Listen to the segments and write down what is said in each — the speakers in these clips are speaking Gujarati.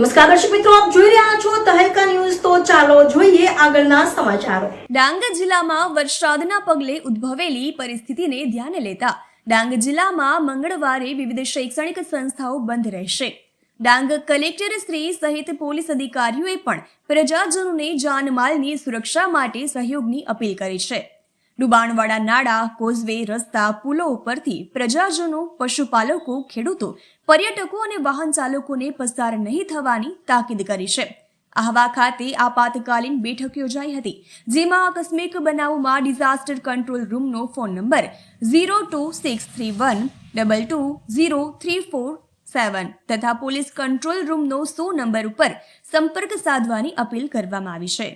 નમસ્કાર દર્શક મિત્રો, આપ જોઈ રહ્યા છો તહેલકા ન્યૂઝ. તો ચાલો જોઈએ આગળના સમાચારો. ડાંગ જિલ્લામાં વરસાદના પગલે ઉદ્ભવેલી પરિસ્થિતિને ધ્યાને લેતા ડાંગ જિલ્લામાં મંગળવારે વિવિધ શૈક્ષણિક સંસ્થાઓ બંધ રહેશે. ડાંગ કલેક્ટર શ્રી સહિત પોલીસ અધિકારીઓએ પણ પ્રજાજનોને જાનમાલની સુરક્ષા માટે સહયોગની અપીલ કરી છે. ડુબાણવાળા નાળા, કોઝવે, રસ્તા, પુલો ઉપરથી પ્રજાજનો, પશુપાલકો, ખેડૂતો, પર્યટકો અને વાહન ચાલકોને પસાર નહીં થવાની તાકીદ કરી છે. આહવા ખાતે આપાતકાલીન બેઠક યોજાઈ હતી, જેમાં આકસ્મિક બનાવમાં disaster control રૂમનો phone number zero two six three one double two zero three four seven તથા પોલીસ કંટ્રોલ રૂમનો સો નંબર ઉપર સંપર્ક સાધવાની અપીલ કરવામાં આવી છે.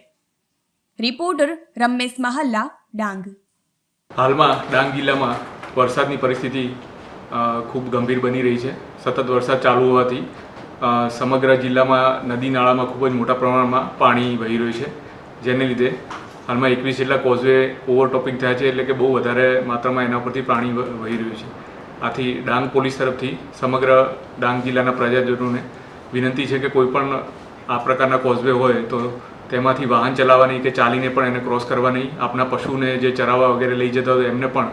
રિપોર્ટર રમેશ મહલ્લા ડાંગ. હાલમાં ડાંગ જિલ્લામાં વરસાદની પરિસ્થિતિ ખૂબ ગંભીર બની રહી છે. સતત વરસાદ ચાલુ હોવાથી સમગ્ર જિલ્લામાં નદી નાળામાં ખૂબ જ મોટા પ્રમાણમાં પાણી વહી રહ્યું છે. જેને લીધે હાલમાં એકવીસ જેટલા કોઝવે ઓવરટોપિંગ થયા છે એટલે કે બહુ વધારે માત્રામાં એના પરથી પાણી વહી રહ્યું છે. આથી ડાંગ પોલીસ તરફથી સમગ્ર ડાંગ જિલ્લાના પ્રજાજનોને વિનંતી છે કે કોઈ પણ આ પ્રકારના કોઝવે હોય તો તેમાંથી વાહન ચલાવવાની કે ચાલીને પણ એને ક્રોસ કરવા નહીં આપના પશુને જે ચરાવવા વગેરે લઈ જતા હોય, એમને પણ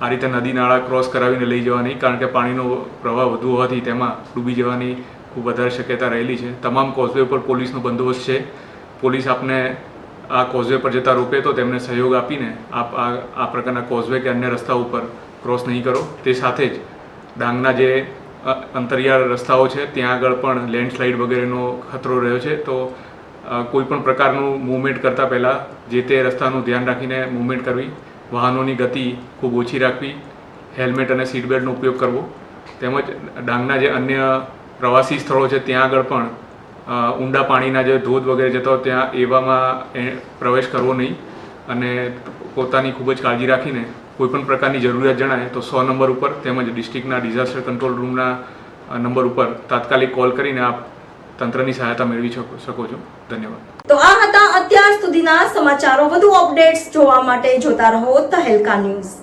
આ રીતે નદી નાળા ક્રોસ કરાવીને લઈ જવા નહીં કારણ કે પાણીનો પ્રવાહ વધુ હોવાથી તેમાં ડૂબી જવાની ખૂબ વધારે શક્યતા રહેલી છે. તમામ કોઝવે પર પોલીસનો બંદોબસ્ત છે. પોલીસ આપને આ કોઝવે પર જતા રોકે તો તેમને સહયોગ આપીને આપ આ પ્રકારના કોઝવે કે અન્ય રસ્તા ઉપર ક્રોસ નહીં કરો. તે સાથે જ ડાંગના જે અંતરિયાળ રસ્તાઓ છે, ત્યાં આગળ પણ લેન્ડસ્લાઇડ વગેરેનો ખતરો રહ્યો છે. તો અ, કોઈ પણ પ્રકારનું મૂવમેન્ટ કરતાં પહેલાં જે તે રસ્તાનું ધ્યાન રાખીને મૂવમેન્ટ કરવી વાહનોની ગતિ ખૂબ ઓછી રાખવી હેલ્મેટ અને સીટ બેલ્ટનો ઉપયોગ કરવો તેમજ ડાંગના જે અન્ય પ્રવાસી સ્થળો છે ત્યાં આગળ પણ ઊંડા પાણીના જે ધોધ વગેરે જતો ત્યાં એવામાં પ્રવેશ કરવો નહીં અને પોતાની ખૂબ જ કાળજી રાખીને કોઈપણ પ્રકારની જરૂરિયાત જણાય તો સો નંબર ઉપર તેમજ ડિસ્ટ્રિક્ટના ડિઝાસ્ટર કંટ્રોલ રૂમના નંબર ઉપર તાત્કાલિક કોલ કરીને આપ તંત્રની સહાયતા મેળવી શકો છો. ધન્યવાદ. તો આ હતા અત્યાર સુધીના સમાચારો. વધુ અપડેટ્સ જોવા માટે જોતા રહો તહેલકા ન્યૂઝ.